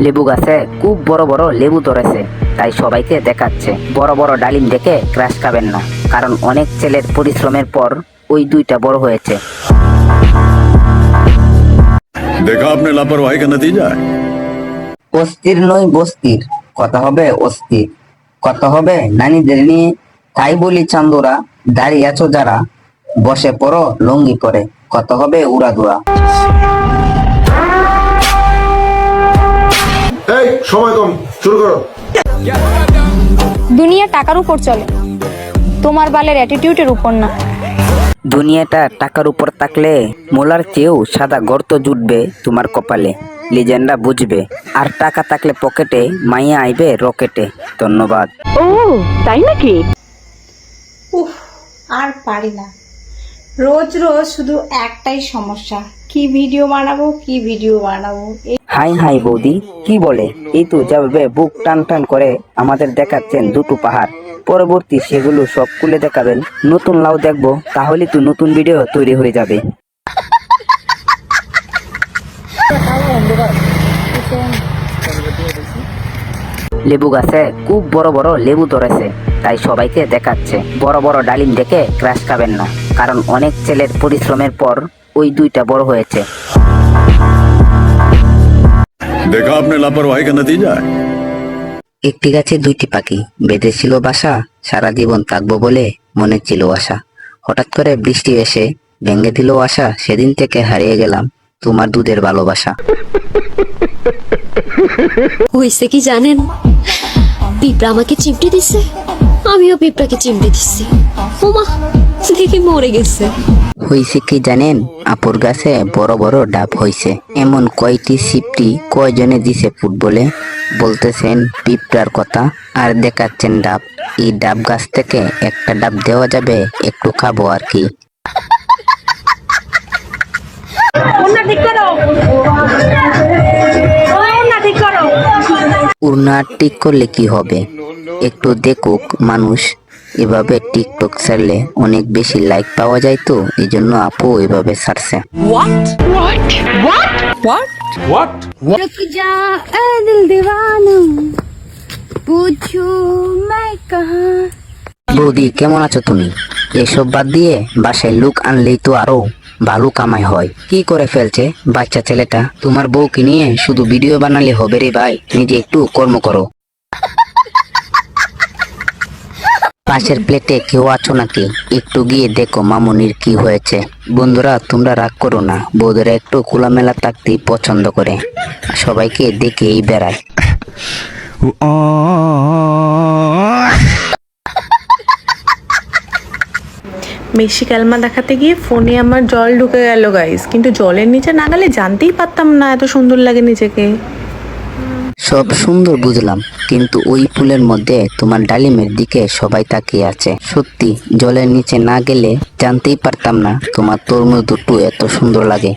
লেবু গাছে খুব বড় বড় লেবু ধরেছে তাই সবাইকে দেখাচ্ছে। বড় বড় ডালিম দেখে ক্রাশ খাবেন না কারণ অনেক ছেলের পরিশ্রমের পর ওই দুইটা বড় হয়েছে। দেখা আপনার লাপরওয়াহি কা নতিজা অস্থির নয় বস্তির কথা হবে অস্থির। কথা হবে নানিদের নিয়ে তাই বলি চান্দুরা দাঁড়িয়ে আছো যারা বসে পড়ো লঙ্গি পরে কত হবে উড়াদুরা সময় কম শুরু করো। দুনিয়া টাকার উপর চলে তোমার বালের অ্যাটিটিউডের উপর না। দুনিয়াটা টাকার উপর থাকলে মোলার চেয়েও সাদা গর্ত জুটবে তোমার কপালে লিজেন্ডা বুঝবে। আর টাকা থাকলে পকেটে মাইয়া আইবে রকেটে ধন্যবাদ। ও তাই নাকি? উফ আর পারি না। রোজ রোজ শুধু একটাই সমস্যা কি ভিডিও বানাবো কি ভিডিও বানাবো হাই হাই বৌদি, কি বলে? এই তো যাবে, বুক টান টান করে আমাদের দেখাচ্ছেন দুটো পাহাড়। পরবর্তী সেগুলো সব খুলে দেখাবেন। নতুন লাউ দেখব, তাহলে তো নতুন ভিডিও তৈরি হয়ে যাবে। লেবু গাছে খুব বড় বড় লেবু ধরেছে, তাই সবাইকে দেখাচ্ছে। বড় বড় ডালিম দেখে ক্রাশ খাবেন না, কারণ অনেক ছেলের পরিশ্রমের পর ওই দুইটা বড় হয়েছে। देखा आपने लापरवाही का नतीजा है একটি গাছে দুইটি পাখি বেঁধেছিল বাসা সারা জীবন থাকবো বলে মনে ছিল আশা হঠাৎ করে বৃষ্টি এসে ভেঙে দিল আশা সেদিন থেকে হারিয়ে গেলাম তোমার দুধের ভালোবাসা হয়েছে কি জানেন পিঁপড়া আমাকে চিমটে দিছে আমিও পিঁপড়াকে চিমটে দিচ্ছি ওমা দেখি মরে গেছে হইছে কি জানেন? আপুর গাছে বড় বড় ডাব হইছে। এমন কয়টি সিপটি কয়জনে দিছে ফুটবলে? বলতেছেন পিঁপড়ার কথা আর দেখাচ্ছেন ডাব। এই ডাব গাছ থেকে একটা ডাব দেওয়া যাবে একটু খাব আর কি। উড়না ঠিক করলে কি হবে? একটু দেখুক মানুষ। এভাবে টিকটক ছাড়লে অনেক বেশি লাইক পাওয়া যায় তো এই জন্য আপু এভাবে ছাড়ছে। বৌদি কেমন আছো তুমি? এসব বাদ দিয়ে বাসায় লুক আনলেই তো আরও ভালো কামাই হয়। কি করে ফেলছে বাচ্চা ছেলেটা? তোমার বউকে নিয়ে শুধু ভিডিও বানালে হবে রে ভাই নিজে একটু কর্ম করো। পাশের প্লেটে কেউ আছো নাকি? একটু গিয়ে দেখো মামুনির কি হয়েছে। বন্ধুরা, তোমরা রাগ করো না। বৌদিরা একটু খোলামেলা থাকতেই পছন্দ করে। সবাইকে দেখেই বেড়ায়। বেশি ক্যালমা দেখাতে গিয়ে ফোনে আমার জল ঢুকে গেল গাইস কিন্তু জলের নিচে না গেলে জানতেই পারতাম না, এত সুন্দর লাগে নিজেকে। সব সুন্দর বুঝলাম, কিন্তু ওই পুলের মধ্যে তোমার ডালিমের দিকে সবাই তাকিয়ে আছে। সত্যি, জলের নিচে না গেলে জানতেই পারতাম না তোমার তরমুজ দুটো এত সুন্দর লাগে।